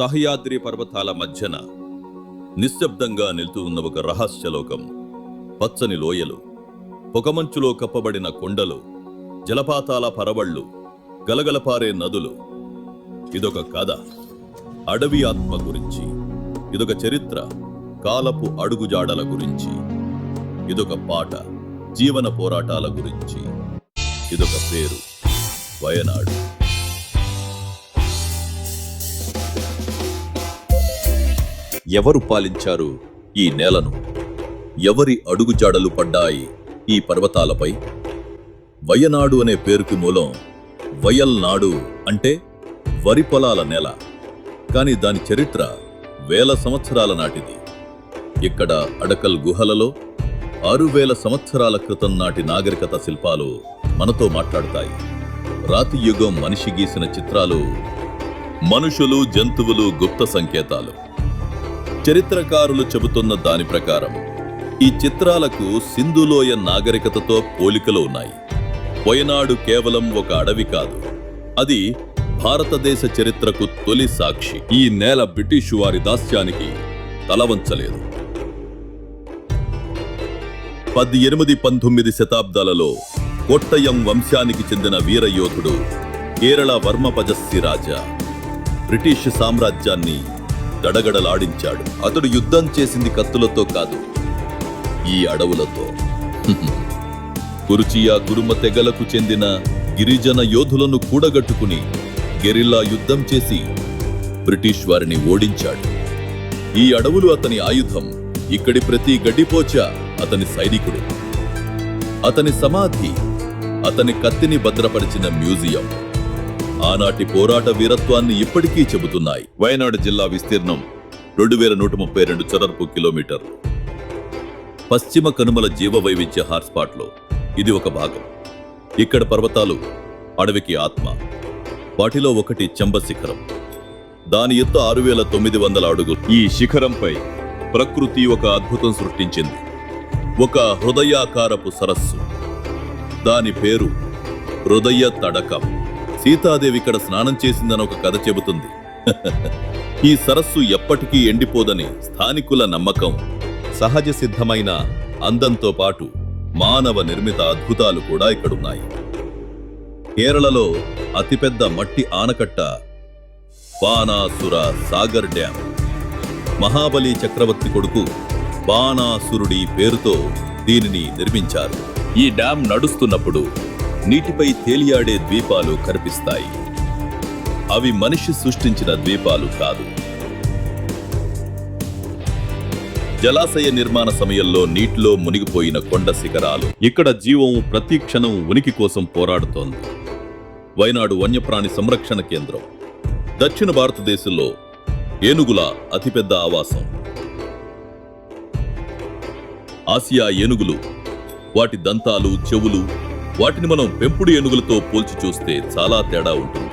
సహయాద్రి పర్వతాల మధ్యన నిశ్శబ్దంగా నిలుతూ ఉన్న ఒక రహస్యలోకం. పచ్చని లోయలు పొగమంచులో కప్పబడిన కొండలు జలపాతాల పరవళ్ళు గలగలపారే నదులు. ఇదొక కథ. అడవి ఆత్మ గురించి. ఇదొక చరిత్ర. కాలపు అడుగుజాడల గురించి. ఇదొక పాట. జీవన పోరాటాల గురించి. ఇదొక పేరు. వయనాడు. ఎవరు పాలించారు ఈ నేలను? ఎవరి అడుగుజాడలు పడ్డాయి ఈ పర్వతాలపై? వయనాడు అనే పేరుకి మూలం వయల్నాడు అంటే వరి పొలాల నేల. కాని దాని చరిత్ర వేల సంవత్సరాల నాటిది. ఇక్కడ అడకల్ గుహలలో ఆరు వేల సంవత్సరాల క్రితం నాటి నాగరికత శిల్పాలు మనతో మాట్లాడతాయి. రాతి యుగం మనిషి గీసిన చిత్రాలు మనుషులు జంతువులు గుప్త సంకేతాలు. చరిత్రకారులు చెబుతున్న దాని ప్రకారం ఈ చిత్రాలకు సింధులోయ నాగరికతతో పోలికలు ఉన్నాయి. వయనాడు కేవలం ఒక అడవి కాదు అది భారతదేశ చరిత్రకు తొలి సాక్షి. ఈ నేల బ్రిటిషు వారి దాస్యానికి తలవంచలేదు. పది ఎనిమిది పంతొమ్మిది శతాబ్దాలలో కొట్టయం వంశానికి చెందిన వీరయోధుడు కేరళ వర్మపజస్సి రాజా బ్రిటిష్ సామ్రాజ్యాన్ని గడగడలాడించాడు. అతడు యుద్ధం చేసింది కత్తులతో కాదు ఈ అడవులతో. కురుచియా కురుమ తెగలకు చెందిన గిరిజన యోధులను కూడగట్టుకుని గెరిల్లా యుద్ధం చేసి బ్రిటిష్ వారిని ఓడించాడు. ఈ అడవులు అతని ఆయుధం. ఇక్కడి ప్రతి గడ్డిపోచ అతని సైనికుడు. అతని సమాధి అతని కత్తిని భద్రపరిచిన మ్యూజియం. ఆనాటి పోరాట వీరత్వాన్ని ఇప్పటికీ చెబుతున్నాయి. వయనాడు జిల్లా విస్తీర్ణం రెండు వేల నూట ముప్పై రెండు చదరపు కిలోమీటర్లు పశ్చిమ కనుమల జీవ వైవిధ్య హాట్స్పాట్లో ఇది ఒక భాగం. ఇక్కడ పర్వతాలు అడవికి ఆత్మ. వాటిలో ఒకటి చెంబ శిఖరం. దాని ఎత్తు ఆరు వేల తొమ్మిది వందల అడుగులు. ఈ శిఖరంపై ప్రకృతి ఒక అద్భుతం సృష్టించింది. ఒక హృదయాకారపు సరస్సు. దాని పేరు హృదయ తడకం. సీతాదేవి ఇక్కడ స్నానం చేసిందని ఒక కథ చెబుతుంది. ఈ సరస్సు ఎప్పటికీ ఎండిపోదని స్థానికుల నమ్మకం. సహజ సిద్ధమైన అందంతో పాటు మానవ నిర్మిత అద్భుతాలు కూడా ఇక్కడున్నాయి. కేరళలో అతిపెద్ద మట్టి ఆనకట్ట బాణాసుర సాగర్ డ్యాం. మహాబలి చక్రవర్తి కొడుకు బాణాసురుడి పేరుతో దీనిని నిర్మించారు. ఈ డ్యాం నడుస్తున్నప్పుడు నీటిపై తేలియాడే ద్వీపాలు కనిపిస్తాయి. అవి మనిషి సృష్టించిన ద్వీపాలు కాదు. జలాశయ నిర్మాణ సమయంలో నీటిలో మునిగిపోయిన కొండ శిఖరాలు ఇక్కడ జీవం ప్రతి క్షణం ఉనికి కోసం పోరాడుతోంది. వైనాడు వన్యప్రాణి సంరక్షణ కేంద్రం. దక్షిణ భారతదేశంలో ఏనుగుల అతిపెద్ద ఆవాసం. ఆసియా ఏనుగులు వాటి దంతాలు చెవులు వాటిని మనం పెంపుడు ఏనుగులతో పోల్చి చూస్తే చాలా తేడా ఉంటుంది.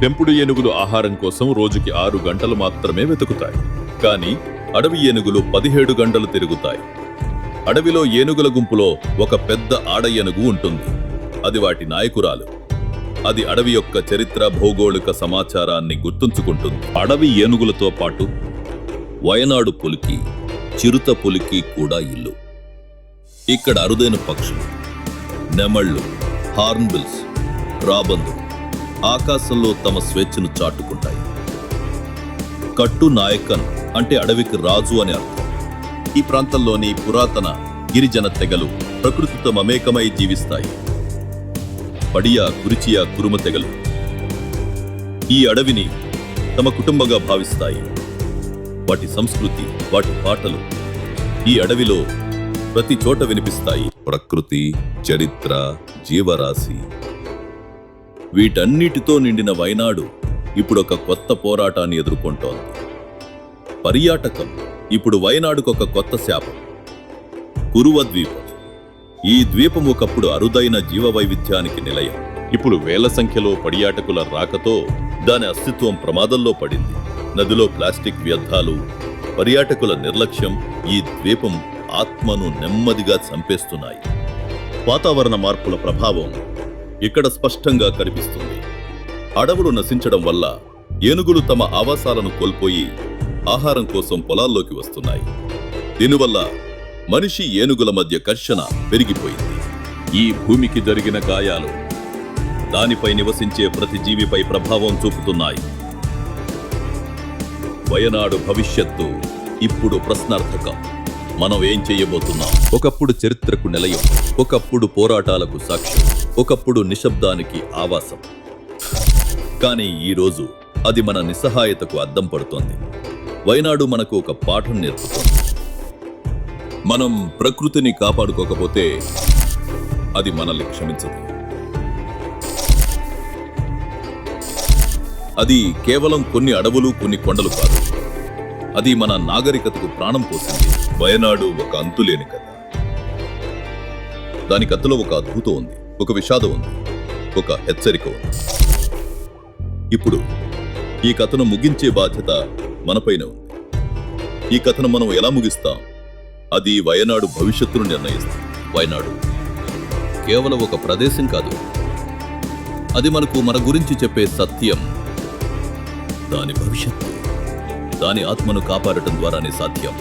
పెంపుడు ఏనుగులు ఆహారం కోసం రోజుకి ఆరు గంటలు మాత్రమే వెతుకుతాయి. కానీ అడవి ఏనుగులు పదిహేడు గంటలు తిరుగుతాయి. అడవిలో ఏనుగుల గుంపులో ఒక పెద్ద ఆడ ఏనుగు ఉంటుంది. అది వాటి నాయకురాలు. అది అడవి యొక్క చరిత్ర భౌగోళిక సమాచారాన్ని గుర్తుంచుకుంటుంది. అడవి ఏనుగులతో పాటు వయనాడు పులికి చిరుత పులికి కూడా ఇల్లు. ఇక్కడ అరుదైన పక్షులు. నెమళ్ళు హార్న్బిల్స్ రాబందు ఆకాశంలో తమ స్వేచ్ఛను చాటుకుంటాయి. కట్టు నాయకన్ అంటే అడవికి రాజు అని అర్థం. ఈ ప్రాంతంలోని పురాతన గిరిజన తెగలు ప్రకృతితో మమేకమై జీవిస్తాయి. పడియా కురిచియా కురుమ తెగలు ఈ అడవిని తమ కుటుంబంగా భావిస్తాయి. వాటి సంస్కృతి వాటి పాటలు ఈ అడవిలో ప్రతి చోట వినిపిస్తాయి. ప్రకృతి చరిత్ర జీవరాశి. వీటన్నిటితో నిండిన వైనాడు ఇప్పుడు ఒక కొత్త పోరాటాన్ని ఎదుర్కొంటోంది. పర్యాటకం ఇప్పుడు వైనాడుకు ఒక కొత్త శాపం. కురువ ద్వీపం ఈ ద్వీపం ఒకప్పుడు అరుదైన జీవ వైవిధ్యానికి నిలయం. ఇప్పుడు వేల సంఖ్యలో పర్యాటకుల రాకతో దాని అస్తిత్వం ప్రమాదంలో పడింది. నదిలో ప్లాస్టిక్ వ్యర్థాలు పర్యాటకుల నిర్లక్ష్యం ఈ ద్వీపం ఆత్మను నెమ్మదిగా చంపేస్తున్నాయి. వాతావరణ మార్పుల ప్రభావం ఇక్కడ స్పష్టంగా కనిపిస్తుంది. అడవులు నశించడం వల్ల ఏనుగులు తమ ఆవాసాలను కోల్పోయి ఆహారం కోసం పొలాల్లోకి వస్తున్నాయి. దీనివల్ల మనిషి ఏనుగుల మధ్య ఘర్షణ పెరిగిపోయింది. ఈ భూమికి జరిగిన గాయాలు దానిపై నివసించే ప్రతి జీవిపై ప్రభావం చూపుతున్నాయి. వయనాడు భవిష్యత్తు ఇప్పుడు ప్రశ్నార్థకం. మనం ఏం చేయబోతున్నాం? ఒకప్పుడు చరిత్రకు నిలయం ఒకప్పుడు పోరాటాలకు సాక్ష్యం ఒకప్పుడు నిశ్శబ్దానికి ఆవాసం. కానీ ఈరోజు అది మన నిస్సహాయతకు అద్దం పడుతోంది. వైనాడు మనకు ఒక పాఠం నేర్పుతోంది. మనం ప్రకృతిని కాపాడుకోకపోతే అది మనల్ని క్షమించదు. అది కేవలం కొన్ని అడవులు కొన్ని కొండలు కాదు. అది మన నాగరికతకు ప్రాణం పోసింది. వయనాడు ఒక అంతులేని కథ. దాని కథలో ఒక అద్భుతం ఉంది ఒక విషాదం ఉంది ఒక హెచ్చరిక ఉంది. ఇప్పుడు ఈ కథను ముగించే బాధ్యత మనపైన ఉంది. ఈ కథను మనం ఎలా ముగిస్తాం? అది వయనాడు భవిష్యత్తును నిర్ణయిస్తుంది. వయనాడు కేవలం ఒక ప్రదేశం కాదు. అది మనకు మన గురించి చెప్పే సత్యం. దాని భవిష్యత్తు దాని ఆత్మను కాపాడటం ద్వారానే సాధ్యం.